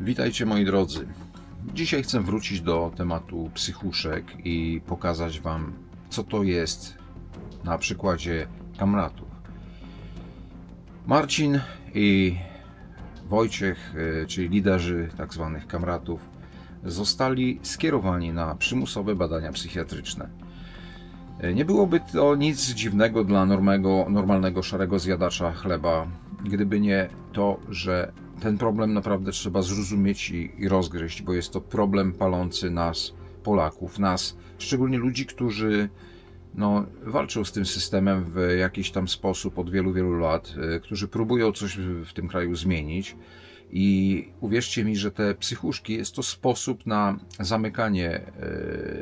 Witajcie moi drodzy. Dzisiaj chcę wrócić do tematu psychuszek i pokazać Wam, co to jest na przykładzie kamratów. Marcin i Wojciech, y, czyli liderzy tak zwanych kamratów, zostali skierowani na przymusowe badania psychiatryczne. Y, Nie byłoby to nic dziwnego dla normego, normalnego szarego zjadacza chleba, gdyby nie to, że ten problem naprawdę trzeba zrozumieć i, i rozgryźć, bo jest to problem palący nas, Polaków, nas, szczególnie ludzi, którzy no, walczą z tym systemem w jakiś tam sposób od wielu, wielu lat, y, którzy próbują coś w, tym kraju zmienić. I uwierzcie mi, że te psychuszki jest to sposób na zamykanie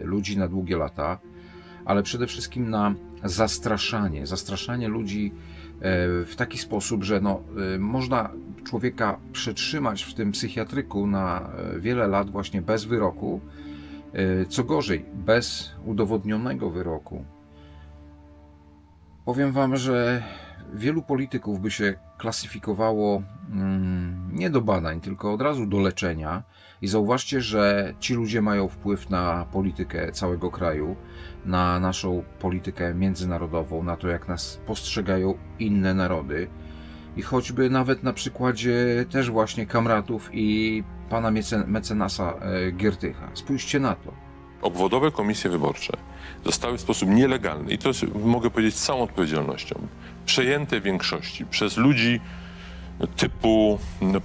y, ludzi na długie lata, ale przede wszystkim na zastraszanie, zastraszanie ludzi e, w taki sposób, że no, e, można człowieka przetrzymać w tym psychiatryku na e, wiele lat właśnie bez wyroku, e, co gorzej, bez udowodnionego wyroku. Powiem wam, że wielu polityków by się klasyfikowało mm, nie do badań, tylko od razu do leczenia. I zauważcie, że ci ludzie mają wpływ na politykę całego kraju, na naszą politykę międzynarodową, na to, jak nas postrzegają inne narody. I choćby nawet na przykładzie też właśnie kamratów i pana mece- mecenasa e, Giertycha. Spójrzcie na to. obwodowe komisje wyborcze zostały w sposób nielegalny, i to jest, mogę powiedzieć z całą odpowiedzialnością, przejęte w większości przez ludzi typu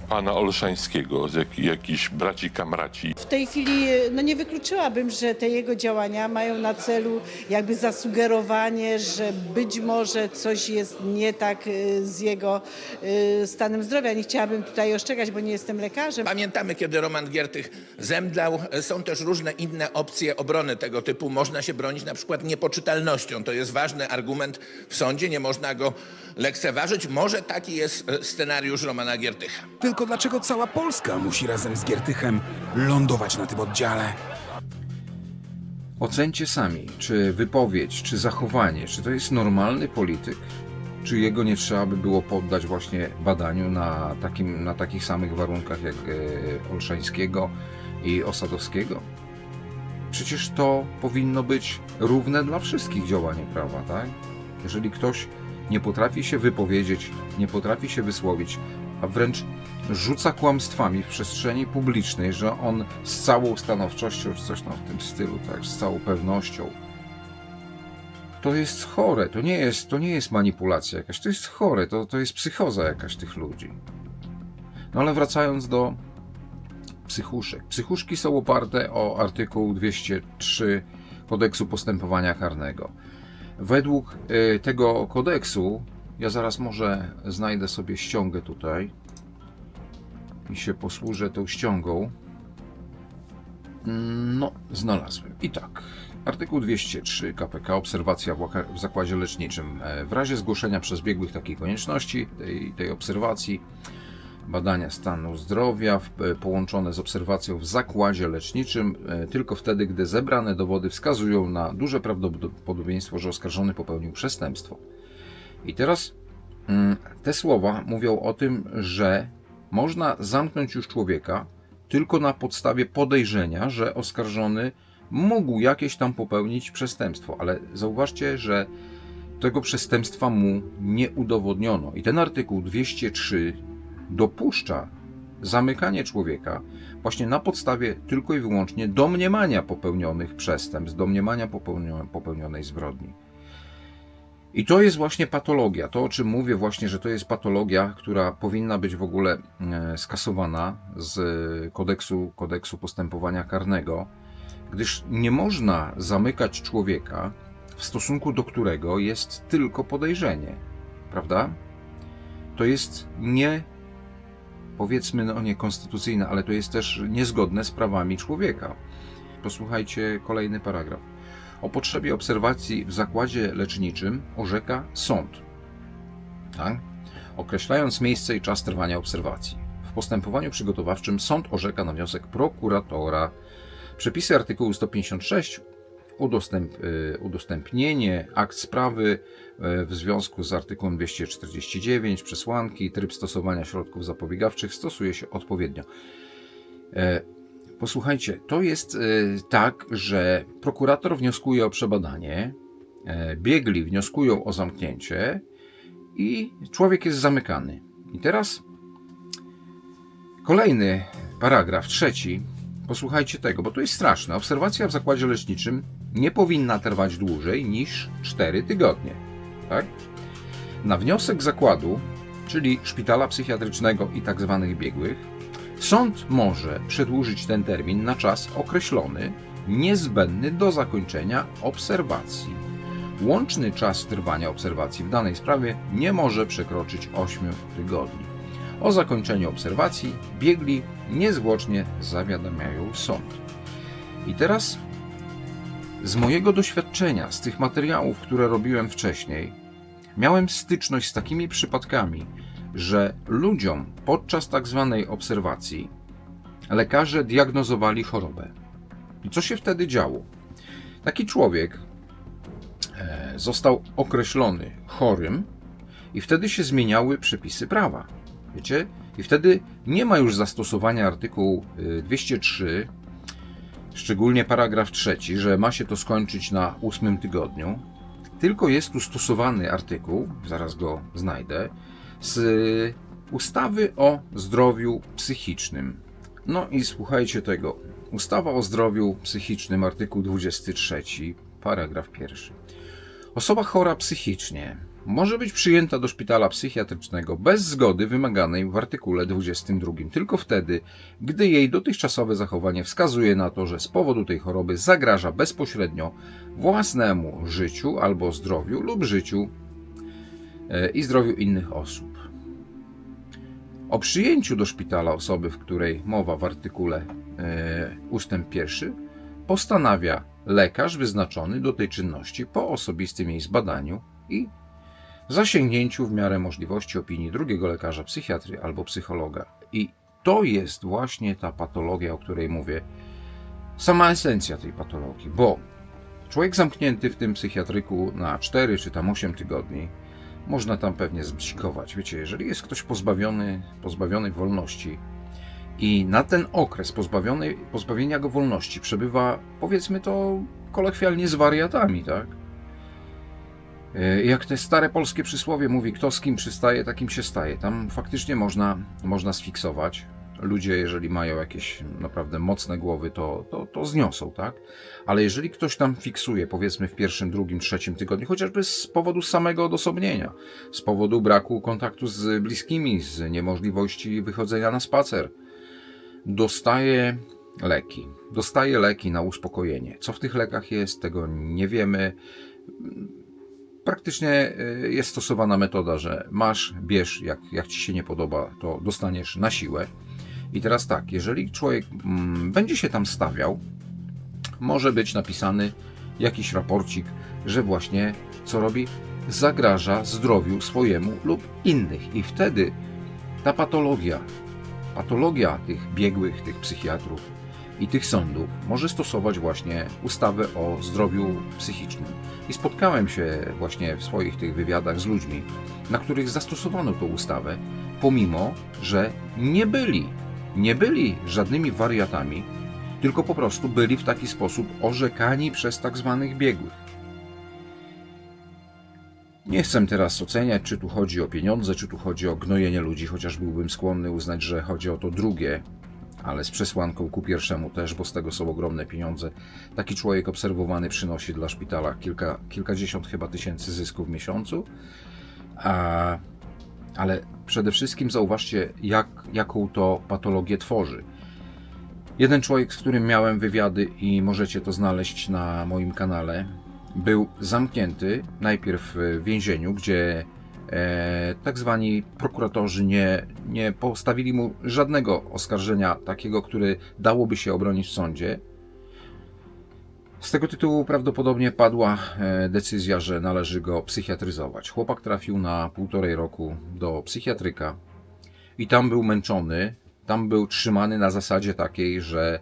pana Olszańskiego, z jak, jakichś braci kamraci. W tej chwili no nie wykluczyłabym, że te jego działania mają na celu jakby zasugerowanie, że być może coś jest nie tak y, z jego y, stanem zdrowia. Nie chciałabym tutaj oszczegać, bo nie jestem lekarzem. Pamiętamy, kiedy Roman Giertych zemdlał. Są też różne inne opcje obrony tego typu. Można się bronić na przykład niepoczytalnością. To jest ważny argument w sądzie, nie można go lekceważyć. Może taki jest e, scenariusz Romana Giertycha. Tylko dlaczego cała Polska musi razem z Giertychem lądować na tym oddziale? Ocencie sami, czy wypowiedź, czy zachowanie, czy to jest normalny polityk, czy jego nie trzeba by było poddać właśnie badaniu na, takim, na takich samych warunkach jak e, Olszańskiego i Osadowskiego? Przecież to powinno być równe dla wszystkich działanie prawa, tak? Jeżeli ktoś nie potrafi się wypowiedzieć, nie potrafi się wysłowić, a wręcz rzuca kłamstwami w przestrzeni publicznej, że on z całą stanowczością, czy coś tam w tym stylu, tak, z całą pewnością, to jest chore, to nie jest, to nie jest manipulacja jakaś, to jest chore, to, to jest psychoza jakaś tych ludzi. No ale wracając do psychuszek. Psychuszki są oparte o artykuł 203 kodeksu postępowania karnego. Według y, tego kodeksu, ja zaraz może znajdę sobie ściągę tutaj i się posłużę tą ściągą. Mm, No, znalazłem. I tak. Artykuł 203 KPK obserwacja w, zakładzie leczniczym. E, W razie zgłoszenia przez biegłych takiej konieczności, tej, tej obserwacji, badania stanu zdrowia e, połączone z obserwacją w zakładzie leczniczym e, tylko wtedy, gdy zebrane dowody wskazują na duże prawdopodobieństwo, że oskarżony popełnił przestępstwo. I teraz mm, te słowa mówią o tym, że można zamknąć już człowieka tylko na podstawie podejrzenia, że oskarżony mógł jakieś tam popełnić przestępstwo, ale zauważcie, że tego przestępstwa mu nie udowodniono. I ten artykuł 203 dopuszcza zamykanie człowieka właśnie na podstawie tylko i wyłącznie domniemania popełnionych przestępstw, domniemania popełnio- popełnionej zbrodni. I to jest właśnie patologia. To, o czym mówię, właśnie, że to jest patologia, która powinna być w ogóle e, skasowana z kodeksu, kodeksu postępowania karnego, gdyż nie można zamykać człowieka, w stosunku do którego jest tylko podejrzenie. Prawda? To jest nie, powiedzmy, no niekonstytucyjne, ale to jest też niezgodne z prawami człowieka. Posłuchajcie kolejny paragraf. O potrzebie obserwacji w zakładzie leczniczym orzeka sąd. Tak? Określając miejsce i czas trwania obserwacji. W postępowaniu przygotowawczym sąd orzeka na wniosek prokuratora. Przepisy artykułu 156 udostęp, y, udostępnienie akt sprawy y, w związku z artykułem 249 przesłanki, tryb stosowania środków zapobiegawczych stosuje się odpowiednio. E, Posłuchajcie, to jest e, tak, że prokurator wnioskuje o przebadanie, e, biegli wnioskują o zamknięcie i człowiek jest zamykany. I teraz kolejny paragraf, trzeci. Posłuchajcie tego, bo to jest straszne. Obserwacja w zakładzie leczniczym nie powinna trwać dłużej niż 4 tygodnie. Tak? Na wniosek zakładu, czyli szpitala psychiatrycznego i tak zwanych biegłych, sąd może przedłużyć ten termin na czas określony, niezbędny do zakończenia obserwacji. Łączny czas trwania obserwacji w danej sprawie nie może przekroczyć 8 tygodni. O zakończeniu obserwacji biegli niezwłocznie zawiadamiają sąd. I teraz z mojego doświadczenia, z tych materiałów, które robiłem wcześniej, miałem styczność z takimi przypadkami, że ludziom podczas tak zwanej obserwacji lekarze diagnozowali chorobę. I co się wtedy działo? Taki człowiek e, został określony chorym i wtedy się zmieniały przepisy prawa. Wiecie? I wtedy nie ma już zastosowania artykułu y, 203, szczególnie paragraf trzeci, że ma się to skończyć na ósmym tygodniu, tylko jest tu stosowany artykuł, zaraz go znajdę, z ustawy o zdrowiu psychicznym. No i słuchajcie tego. Ustawa o zdrowiu psychicznym, artykuł 23, paragraf pierwszy. Osoba chora psychicznie może być przyjęta do szpitala psychiatrycznego bez zgody wymaganej w artykule 22, tylko wtedy, gdy jej dotychczasowe zachowanie wskazuje na to, że z powodu tej choroby zagraża bezpośrednio własnemu życiu albo zdrowiu lub życiu e, i zdrowiu innych osób. O przyjęciu do szpitala osoby, w której mowa w artykule e, ustęp pierwszy, postanawia lekarz wyznaczony do tej czynności po osobistym jej zbadaniu i zasięgnięciu w miarę możliwości opinii drugiego lekarza psychiatry albo psychologa. I to jest właśnie ta patologia, o której mówię. Sama esencja tej patologii, bo człowiek zamknięty w tym psychiatryku na 4 czy tam 8 tygodni, można tam pewnie zbzikować. Wiecie, jeżeli jest ktoś pozbawiony, pozbawiony wolności i na ten okres pozbawienia go wolności przebywa, powiedzmy to kolokwialnie, z wariatami, tak? E, Jak te stare polskie przysłowie mówi, kto z kim przystaje, takim się staje. Tam faktycznie można, można sfiksować. Ludzie, jeżeli mają jakieś naprawdę mocne głowy, to, to, to zniosą, tak? Ale jeżeli ktoś tam fiksuje, powiedzmy w pierwszym, drugim, trzecim tygodniu, chociażby z powodu samego odosobnienia, z powodu braku kontaktu z bliskimi, z niemożliwości wychodzenia na spacer, dostaje leki. Dostaje leki na uspokojenie. Co w tych lekach jest, tego nie wiemy praktycznie y, jest stosowana metoda, że masz, bierz, jak, jak ci się nie podoba, to dostaniesz na siłę. I teraz tak, jeżeli człowiek mm, będzie się tam stawiał, może być napisany jakiś raporcik, że właśnie co robi, zagraża zdrowiu swojemu lub innych. I wtedy ta patologia, patologia tych biegłych, tych psychiatrów i tych sądów może stosować właśnie ustawę o zdrowiu psychicznym. I spotkałem się właśnie w swoich tych wywiadach z ludźmi, na których zastosowano tą ustawę, pomimo, że nie byli, nie byli żadnymi wariatami, tylko po prostu byli w taki sposób orzekani przez tak zwanych biegłych. Nie chcę teraz oceniać, czy tu chodzi o pieniądze, czy tu chodzi o gnojenie ludzi, chociaż byłbym skłonny uznać, że chodzi o to drugie, ale z przesłanką ku pierwszemu też, bo z tego są ogromne pieniądze. Taki człowiek obserwowany przynosi dla szpitala kilka, kilkadziesiąt chyba tysięcy zysków w miesiącu. A, ale przede wszystkim zauważcie, jak, jaką to patologię tworzy. Jeden człowiek, z którym miałem wywiady i możecie to znaleźć na moim kanale, był zamknięty najpierw w więzieniu, gdzie e, tak zwani prokuratorzy nie, nie postawili mu żadnego oskarżenia takiego, które dałoby się obronić w sądzie. Z tego tytułu prawdopodobnie padła e, decyzja, że należy go psychiatryzować. Chłopak trafił na półtorej roku do psychiatryka i tam był męczony, tam był trzymany na zasadzie takiej, że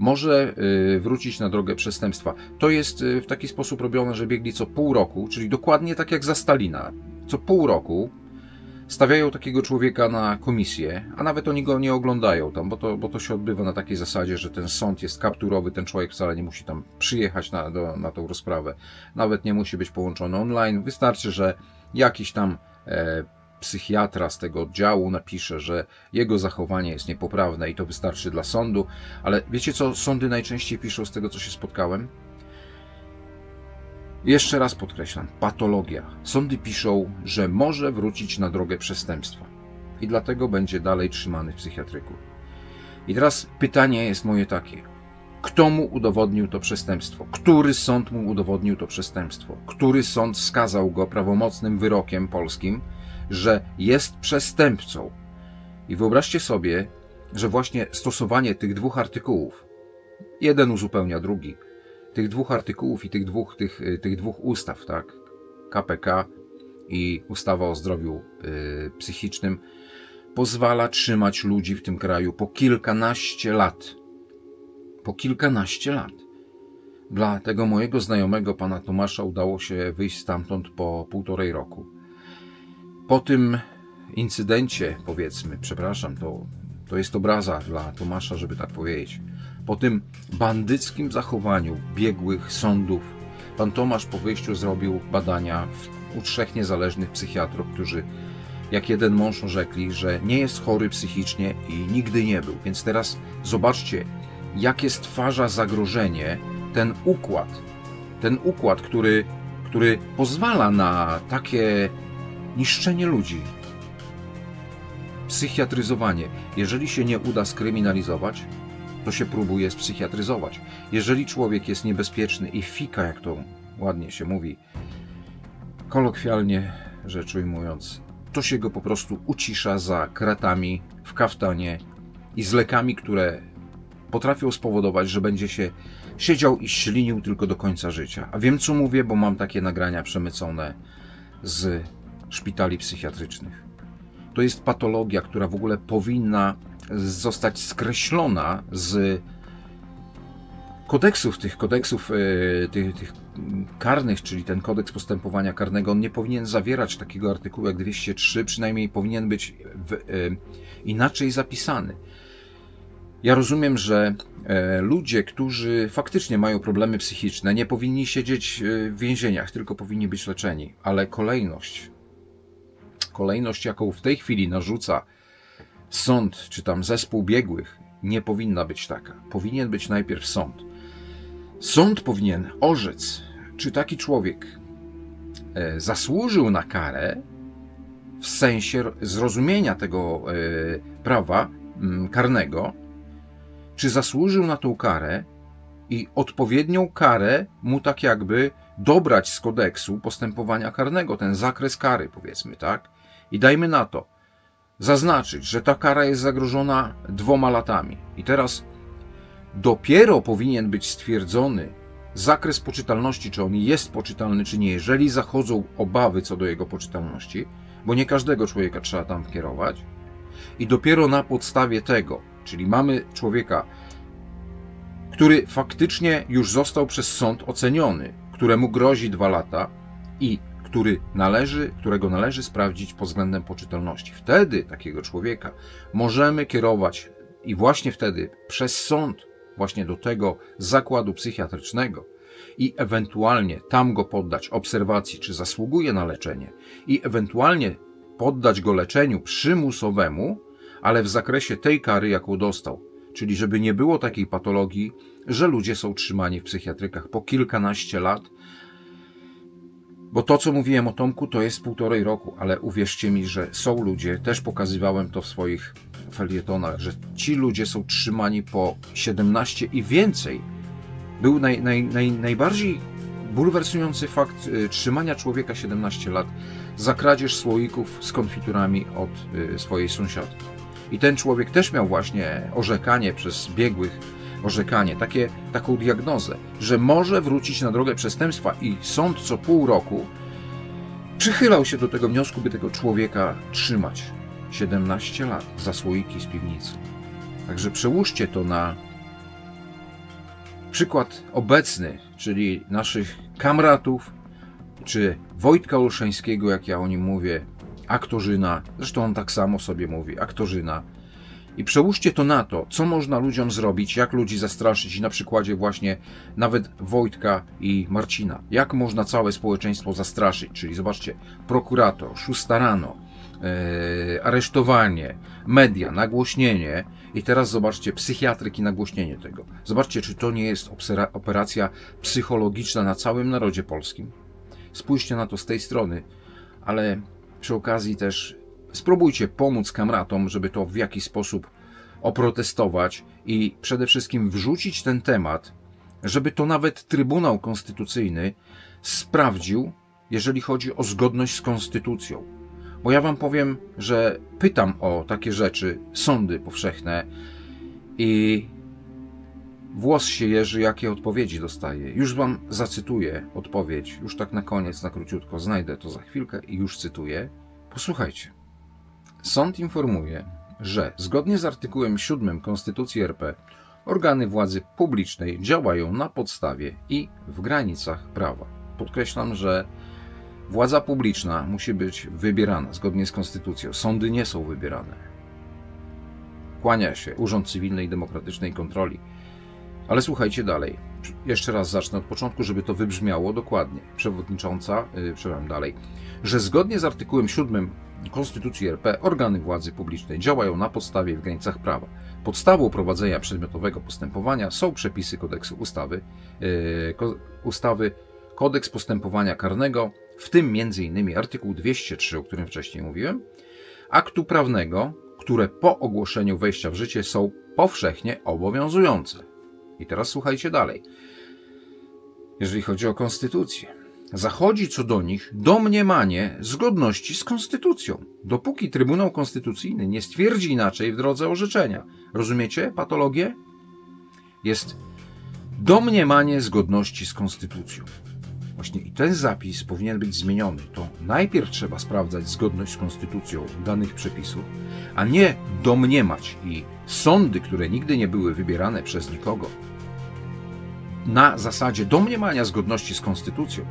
może y, wrócić na drogę przestępstwa. To jest y, w taki sposób robione, że biegli co pół roku, czyli dokładnie tak jak za Stalina. Co pół roku stawiają takiego człowieka na komisję, a nawet oni go nie oglądają tam, bo to, bo to się odbywa na takiej zasadzie, że ten sąd jest kapturowy, ten człowiek wcale nie musi tam przyjechać na, do, na tą rozprawę, nawet nie musi być połączony online, wystarczy, że jakiś tam e, psychiatra z tego oddziału napisze, że jego zachowanie jest niepoprawne i to wystarczy dla sądu, ale wiecie co? Sądy najczęściej piszą z tego, co się spotkałem? Jeszcze raz podkreślam, patologia. Sądy piszą, że może wrócić na drogę przestępstwa i dlatego będzie dalej trzymany w psychiatryku. I teraz pytanie jest moje takie. Kto mu udowodnił to przestępstwo? Który sąd mu udowodnił to przestępstwo? Który sąd skazał go prawomocnym wyrokiem polskim, że jest przestępcą? I wyobraźcie sobie, że właśnie stosowanie tych dwóch artykułów, jeden uzupełnia drugi, tych dwóch artykułów i tych dwóch, tych, y, tych dwóch ustaw, tak? KPK i ustawa o zdrowiu y, psychicznym, pozwala trzymać ludzi w tym kraju po kilkanaście lat. Po kilkanaście lat. Dla tego mojego znajomego, pana Tomasza, udało się wyjść stamtąd po półtorej roku. Po tym incydencie, powiedzmy, przepraszam, to, to jest obraza dla Tomasza, żeby tak powiedzieć. Po tym bandyckim zachowaniu biegłych sądów, pan Tomasz po wyjściu zrobił badania u trzech niezależnych psychiatrów, którzy jak jeden mąż orzekli, że nie jest chory psychicznie i nigdy nie był. Więc teraz zobaczcie, jakie stwarza zagrożenie ten układ. Ten układ, który, który pozwala na takie niszczenie ludzi. Psychiatryzowanie. Jeżeli się nie uda skryminalizować, to się próbuje spsychiatryzować. Jeżeli człowiek jest niebezpieczny i fika, jak to ładnie się mówi, kolokwialnie rzecz ujmując, to się go po prostu ucisza za kratami w kaftanie i z lekami, które potrafią spowodować, że będzie się siedział i ślinił tylko do końca życia. A wiem co mówię, bo mam takie nagrania przemycone z szpitali psychiatrycznych. To jest patologia, która w ogóle powinna zostać skreślona z kodeksów, tych kodeksów e, tych, tych karnych, czyli ten kodeks postępowania karnego, on nie powinien zawierać takiego artykułu jak 203, przynajmniej powinien być w, e, inaczej zapisany. Ja rozumiem, że e, ludzie, którzy faktycznie mają problemy psychiczne, nie powinni siedzieć w więzieniach, tylko powinni być leczeni, ale kolejność, kolejność, jaką w tej chwili narzuca sąd, czy tam zespół biegłych, nie powinna być taka. Powinien być najpierw sąd. Sąd powinien orzec, czy taki człowiek e, zasłużył na karę w sensie zrozumienia tego e, prawa mm, karnego, czy zasłużył na tą karę i odpowiednią karę mu tak jakby dobrać z kodeksu postępowania karnego, ten zakres kary, powiedzmy, tak? I dajmy na to, zaznaczyć, że ta kara jest zagrożona dwoma latami. I teraz dopiero powinien być stwierdzony zakres poczytalności, czy on jest poczytalny, czy nie, jeżeli zachodzą obawy co do jego poczytalności, bo nie każdego człowieka trzeba tam kierować. I dopiero na podstawie tego, czyli mamy człowieka, który faktycznie już został przez sąd oceniony, któremu grozi dwa lata i który należy, którego należy sprawdzić pod względem poczytalności. Wtedy takiego człowieka możemy kierować i właśnie wtedy przez sąd właśnie do tego zakładu psychiatrycznego i ewentualnie tam go poddać obserwacji, czy zasługuje na leczenie i ewentualnie poddać go leczeniu przymusowemu, ale w zakresie tej kary, jaką dostał. Czyli żeby nie było takiej patologii, że ludzie są trzymani w psychiatrykach po kilkanaście lat, bo to, co mówiłem o Tomku, to jest półtorej roku, ale uwierzcie mi, że są ludzie, też pokazywałem to w swoich felietonach, że ci ludzie są trzymani po 17 i więcej. Był naj, naj, naj, najbardziej bulwersujący fakt y, trzymania człowieka 17 lat za kradzież słoików z konfiturami od y, swojej sąsiadki. I ten człowiek też miał właśnie orzekanie przez biegłych, orzekanie, takie, taką diagnozę, że może wrócić na drogę przestępstwa i sąd co pół roku przychylał się do tego wniosku, by tego człowieka trzymać. 17 lat za słoiki z piwnicy. Także przełóżcie to na przykład obecny, czyli naszych kamratów, czy Wojtka Olszańskiego, jak ja o nim mówię, aktorzyna, zresztą on tak samo sobie mówi, aktorzyna. I przełóżcie to na to, co można ludziom zrobić, jak ludzi zastraszyć i na przykładzie właśnie nawet Wojtka i Marcina. Jak można całe społeczeństwo zastraszyć, czyli zobaczcie, prokurator, szósta rano, e, aresztowanie, media, nagłośnienie i teraz zobaczcie, psychiatryk i nagłośnienie tego. Zobaczcie, czy to nie jest operacja psychologiczna na całym narodzie polskim. Spójrzcie na to z tej strony, ale przy okazji też spróbujcie pomóc kamratom, żeby to w jakiś sposób oprotestować i przede wszystkim wrzucić ten temat, żeby to nawet Trybunał Konstytucyjny sprawdził, jeżeli chodzi o zgodność z konstytucją. Bo ja wam powiem, że pytam o takie rzeczy sądy powszechne i włos się jeży, jakie odpowiedzi dostaję. Już wam zacytuję odpowiedź, już tak na koniec, na króciutko, znajdę to za chwilkę i już cytuję. Posłuchajcie. Sąd informuje, że zgodnie z artykułem 7 Konstytucji RP organy władzy publicznej działają na podstawie i w granicach prawa. Podkreślam, że władza publiczna musi być wybierana zgodnie z konstytucją. Sądy nie są wybierane. Kłania się Urząd Cywilnej Demokratycznej Kontroli. Ale słuchajcie dalej. Jeszcze raz zacznę od początku, żeby to wybrzmiało dokładnie. Przewodnicząca, yy, przepraszam dalej, że zgodnie z artykułem 7 Konstytucji RP organy władzy publicznej działają na podstawie w granicach prawa. Podstawą prowadzenia przedmiotowego postępowania są przepisy kodeksu ustawy, yy, ko, ustawy Kodeks postępowania karnego, w tym m.in. artykuł 203, o którym wcześniej mówiłem, aktu prawnego, które po ogłoszeniu wejścia w życie są powszechnie obowiązujące. I teraz słuchajcie dalej. Jeżeli chodzi o konstytucję, zachodzi co do nich domniemanie zgodności z konstytucją, dopóki Trybunał Konstytucyjny nie stwierdzi inaczej w drodze orzeczenia. Rozumiecie patologię? Jest domniemanie zgodności z konstytucją. Właśnie i ten zapis powinien być zmieniony. To najpierw trzeba sprawdzać zgodność z konstytucją danych przepisów, a nie domniemać i sądy, które nigdy nie były wybierane przez nikogo, na zasadzie domniemania zgodności z konstytucją,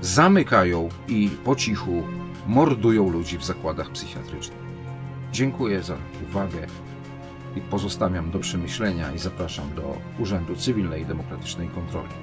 zamykają i po cichu mordują ludzi w zakładach psychiatrycznych. Dziękuję za uwagę i pozostawiam do przemyślenia i zapraszam do Urzędu Cywilnej i Demokratycznej Kontroli.